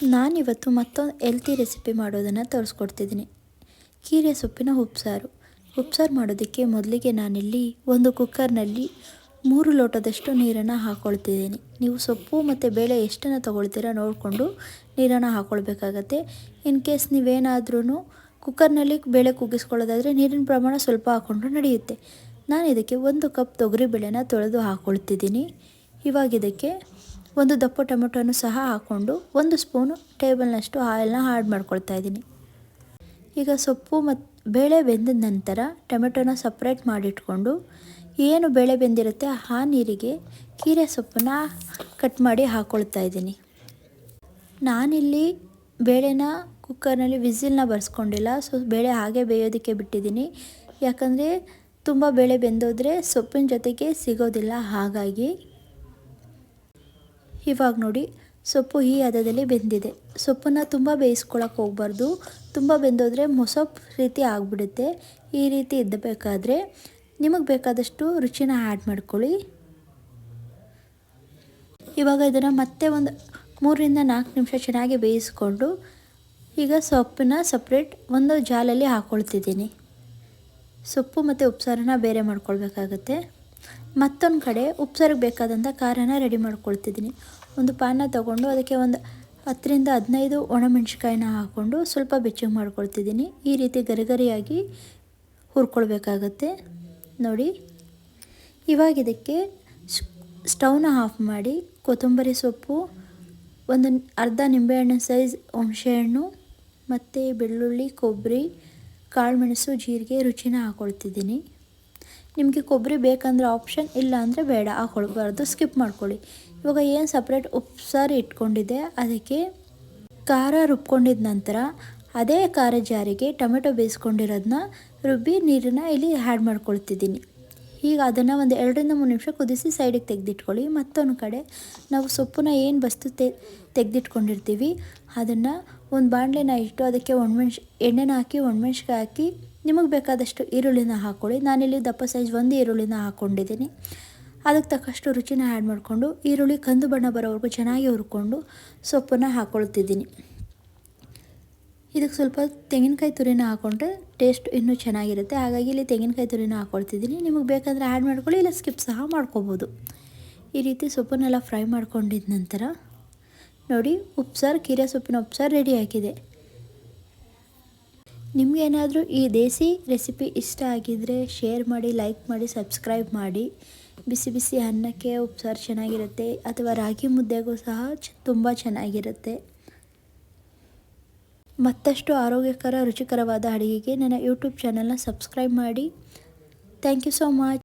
ನಾನಿವತ್ತು ಮತ್ತೊಂದು healthy recipe ಮಾಡೋದನ್ನು ತೋರಿಸ್ಕೊಡ್ತಿದ್ದೀನಿ. ಕೀರೆ ಸೊಪ್ಪಿನ ಉಪ್ಸಾರು. ಉಪ್ಸಾರು ಮಾಡೋದಕ್ಕೆ ಮೊದಲಿಗೆ ನಾನಿಲ್ಲಿ ಒಂದು ಕುಕ್ಕರ್ನಲ್ಲಿ ಮೂರು ಲೋಟದಷ್ಟು ನೀರನ್ನು ಹಾಕ್ಕೊಳ್ತಿದ್ದೀನಿ ನೀವು ಸೊಪ್ಪು ಮತ್ತು ಬೇಳೆ ಎಷ್ಟನ್ನು ತೊಗೊಳ್ತೀರಾ ನೋಡಿಕೊಂಡು ನೀರನ್ನು ಹಾಕ್ಕೊಳ್ಬೇಕಾಗತ್ತೆ ಇನ್ ಕೇಸ್ ನೀವೇನಾದ್ರೂ ಕುಕ್ಕರ್ನಲ್ಲಿ ಬೇಳೆ ಕುಗ್ಗಿಸ್ಕೊಳ್ಳೋದಾದರೆ ನೀರಿನ ಪ್ರಮಾಣ ಸ್ವಲ್ಪ ಹಾಕ್ಕೊಂಡ್ರೆ ನಡೆಯುತ್ತೆ. ನಾನು ಇದಕ್ಕೆ ಒಂದು ಕಪ್ ತೊಗರಿ ಬೇಳೆನ ತೊಳೆದು ಹಾಕ್ಕೊಳ್ತಿದ್ದೀನಿ ಇವಾಗ ಇದಕ್ಕೆ ಒಂದು ದಪ್ಪ ಟೊಮೆಟೊನು ಸಹ ಹಾಕ್ಕೊಂಡು ಒಂದು ಸ್ಪೂನು ಟೇಬಲ್ನಷ್ಟು ಆಯಿಲ್ನ ಆ್ಯಡ್ ಮಾಡ್ಕೊಳ್ತಾ ಇದ್ದೀನಿ. ಈಗ ಸೊಪ್ಪು ಮತ್ತು ಬೇಳೆ ಬೆಂದ ನಂತರ ಟೊಮೆಟೊನ ಸಪ್ರೇಟ್ ಮಾಡಿಟ್ಕೊಂಡು ಏನು ಬೇಳೆ ಬೆಂದಿರುತ್ತೆ ಆ ನೀರಿಗೆ ಕೀರೆ ಸೊಪ್ಪನ್ನ ಕಟ್ ಮಾಡಿ ಹಾಕ್ಕೊಳ್ತಾ ಇದ್ದೀನಿ. ನಾನಿಲ್ಲಿ ಬೇಳೆನ ಕುಕ್ಕರ್ನಲ್ಲಿ ವಿಸಿಲ್ನ ಬರ್ಸ್ಕೊಂಡಿಲ್ಲ, ಸೊ ಬೇಳೆ ಹಾಗೆ ಬೇಯೋದಕ್ಕೆ ಬಿಟ್ಟಿದ್ದೀನಿ. ಯಾಕಂದರೆ ತುಂಬ ಬೇಳೆ ಬೆಂದೋದ್ರೆ ಸೊಪ್ಪಿನ ಜೊತೆಗೆ ಸಿಗೋದಿಲ್ಲ ಹಾಗಾಗಿ ಇವಾಗ ನೋಡಿ, ಸೊಪ್ಪು ಈ ಹದದಲ್ಲಿ ಬೆಂದಿದೆ. ಸೊಪ್ಪನ್ನು ತುಂಬ ಬೇಯಿಸ್ಕೊಳಕ್ಕೆ ಹೋಗ್ಬಾರ್ದು. ತುಂಬ ಬೆಂದೋದ್ರೆ ಮೊಸೊಪ್ಪು ರೀತಿ ಆಗಿಬಿಡುತ್ತೆ. ಈ ರೀತಿ ಇದ್ದಬೇಕಾದ್ರೆ ನಿಮಗೆ ಬೇಕಾದಷ್ಟು ರುಚಿನ ಆ್ಯಡ್ ಮಾಡ್ಕೊಳ್ಳಿ. ಇವಾಗ ಇದನ್ನು ಮತ್ತೆ ಒಂದು ಮೂರರಿಂದ ನಾಲ್ಕು ನಿಮಿಷ ಚೆನ್ನಾಗಿ ಬೇಯಿಸ್ಕೊಂಡು ಈಗ ಸೊಪ್ಪನ್ನ ಸಪ್ರೇಟ್ ಒಂದು ಜಾಲಲ್ಲಿ ಹಾಕ್ಕೊಳ್ತಿದ್ದೀನಿ ಸೊಪ್ಪು ಮತ್ತು ಉಪ್ಸಾರನ್ನ ಬೇರೆ ಮಾಡ್ಕೊಳ್ಬೇಕಾಗತ್ತೆ. ಮತ್ತೊಂದು ಕಡೆ ಉಪ್ಸಾರಿಗೆ ಬೇಕಾದಂಥ ಖಾರನ ರೆಡಿ ಮಾಡ್ಕೊಳ್ತಿದ್ದೀನಿ. ಒಂದು ಪಾನ ತಗೊಂಡು ಅದಕ್ಕೆ ಒಂದು ಹತ್ತರಿಂದ ಹದಿನೈದು ಒಣಮೆಣ್ಸಿಕಾಯಿನ ಹಾಕ್ಕೊಂಡು ಸ್ವಲ್ಪ ಬೆಚ್ಚಗೆ ಮಾಡ್ಕೊಳ್ತಿದ್ದೀನಿ. ಈ ರೀತಿ ಗರಿಗರಿಯಾಗಿ ಹುರ್ಕೊಳ್ಬೇಕಾಗತ್ತೆ. ನೋಡಿ, ಇವಾಗ ಇದಕ್ಕೆ ಸ್ಟವ್ನ ಆಫ್ ಮಾಡಿ ಕೊತ್ತಂಬರಿ ಸೊಪ್ಪು, ಒಂದು ಅರ್ಧ ನಿಂಬೆಹಣ್ಣು ಸೈಜ್ ಹುಣಸೆಹಣ್ಣು, ಮತ್ತು ಬೆಳ್ಳುಳ್ಳಿ ಕೊಬ್ಬರಿ ಕಾಳುಮೆಣಸು ಜೀರಿಗೆ, ರುಚಿನ ಹಾಕ್ಕೊಳ್ತಿದ್ದೀನಿ ನಿಮಗೆ ಕೊಬ್ಬರಿ ಬೇಕಂದರೆ ಆಪ್ಷನ್ ಇಲ್ಲ ಅಂದರೆ ಬೇಡ. ಹಾಕೊಳ್ಬಾರ್ದು ಸ್ಕಿಪ್ ಮಾಡ್ಕೊಳ್ಳಿ. ಇವಾಗ ಏನು ಸಪ್ರೇಟ್ ಉಪ್ಸಾರು ಇಟ್ಕೊಂಡಿದೆ ಅದಕ್ಕೆ ಖಾರ ರುಬ್ಕೊಂಡಿದ ನಂತರ ಅದೇ ಖಾರ ಜಾರಿಗೆ ಟೊಮೆಟೊ ಬೇಯಿಸ್ಕೊಂಡಿರೋದನ್ನ ರುಬ್ಬಿ ನೀರನ್ನ ಇಲ್ಲಿ ಆ್ಯಡ್ ಮಾಡ್ಕೊಳ್ತಿದ್ದೀನಿ. ಈಗ ಅದನ್ನು ಒಂದು ಎರಡರಿಂದ ಮೂರು ನಿಮಿಷ ಕುದಿಸಿ ಸೈಡಿಗೆ ತೆಗೆದಿಟ್ಕೊಳ್ಳಿ. ಮತ್ತೊಂದು ಕಡೆ ನಾವು ಸೊಪ್ಪನ್ನ ಏನು ಬಸ್ತು ತೆ, ತೆಗೆದಿಟ್ಕೊಂಡಿರ್ತೀವಿ, ಅದನ್ನು ಒಂದು ಬಾಣಲೆನ ಇಟ್ಟು ಅದಕ್ಕೆ ಒಣಮೆಣ್ಸ್ ಎಣ್ಣೆನ ಹಾಕಿ ಒಣಮೆಣ್ಸಿಕಾಯಿ ಹಾಕಿ ನಿಮಗೆ ಬೇಕಾದಷ್ಟು ಈರುಳ್ಳಿನ ಹಾಕ್ಕೊಳ್ಳಿ ನಾನಿಲ್ಲಿ ದಪ್ಪ ಸೈಜ್ ಒಂದು ಈರುಳ್ಳಿನ ಹಾಕ್ಕೊಂಡಿದ್ದೀನಿ ಅದಕ್ಕೆ ತಕ್ಕಷ್ಟು ರುಚಿನ ಆ್ಯಡ್ ಮಾಡಿಕೊಂಡು, ಈರುಳ್ಳಿ ಕಂದು ಬಣ್ಣ ಬರೋವರೆಗೂ ಚೆನ್ನಾಗಿ ಹುರ್ಕೊಂಡು ಸೊಪ್ಪನ್ನು ಹಾಕ್ಕೊಳ್ತಿದ್ದೀನಿ ಇದಕ್ಕೆ ಸ್ವಲ್ಪ ತೆಂಗಿನಕಾಯಿ ತುರಿನ ಹಾಕ್ಕೊಂಡ್ರೆ ಟೇಸ್ಟ್ ಇನ್ನೂ ಚೆನ್ನಾಗಿರುತ್ತೆ. ಹಾಗಾಗಿ ಇಲ್ಲಿ ತೆಂಗಿನಕಾಯಿ ತುರಿನ ಹಾಕ್ಕೊಳ್ತಿದ್ದೀನಿ ನಿಮಗೆ ಬೇಕಂದರೆ ಆ್ಯಡ್ ಮಾಡ್ಕೊಳ್ಳಿ, ಇಲ್ಲ ಸ್ಕಿಪ್ ಸಹ ಮಾಡ್ಕೋಬೋದು. ಈ ರೀತಿ ಸೊಪ್ಪನ್ನೆಲ್ಲ ಫ್ರೈ ಮಾಡ್ಕೊಂಡಿದ ನಂತರ ನೋಡಿ, ಉಪ್ಸಾರು ಕೀರೆ ಸೊಪ್ಪಿನ ಉಪ್ಸಾರು ರೆಡಿ ಆಗಿದೆ. ನಿಮಗೇನಾದರೂ ಈ ದೇಸಿ ರೆಸಿಪಿ ಇಷ್ಟ ಆಗಿದ್ದರೆ ಶೇರ್ ಮಾಡಿ, ಲೈಕ್ ಮಾಡಿ, ಸಬ್ಸ್ಕ್ರೈಬ್ ಮಾಡಿ. ಬಿಸಿ ಬಿಸಿ ಅನ್ನಕ್ಕೆ ಉಪ್ಸಾರು ಚೆನ್ನಾಗಿರುತ್ತೆ, ಅಥವಾ ರಾಗಿ ಮುದ್ದೆಗೂ ಸಹ ತುಂಬ ಚೆನ್ನಾಗಿರುತ್ತೆ. ಮತ್ತಷ್ಟು ಆರೋಗ್ಯಕರ, ರುಚಿಕರವಾದ ಅಡುಗೆಗೆ ನನ್ನ ಯೂಟ್ಯೂಬ್ ಚಾನಲ್ನ ಸಬ್ಸ್ಕ್ರೈಬ್ ಮಾಡಿ. Thank you so much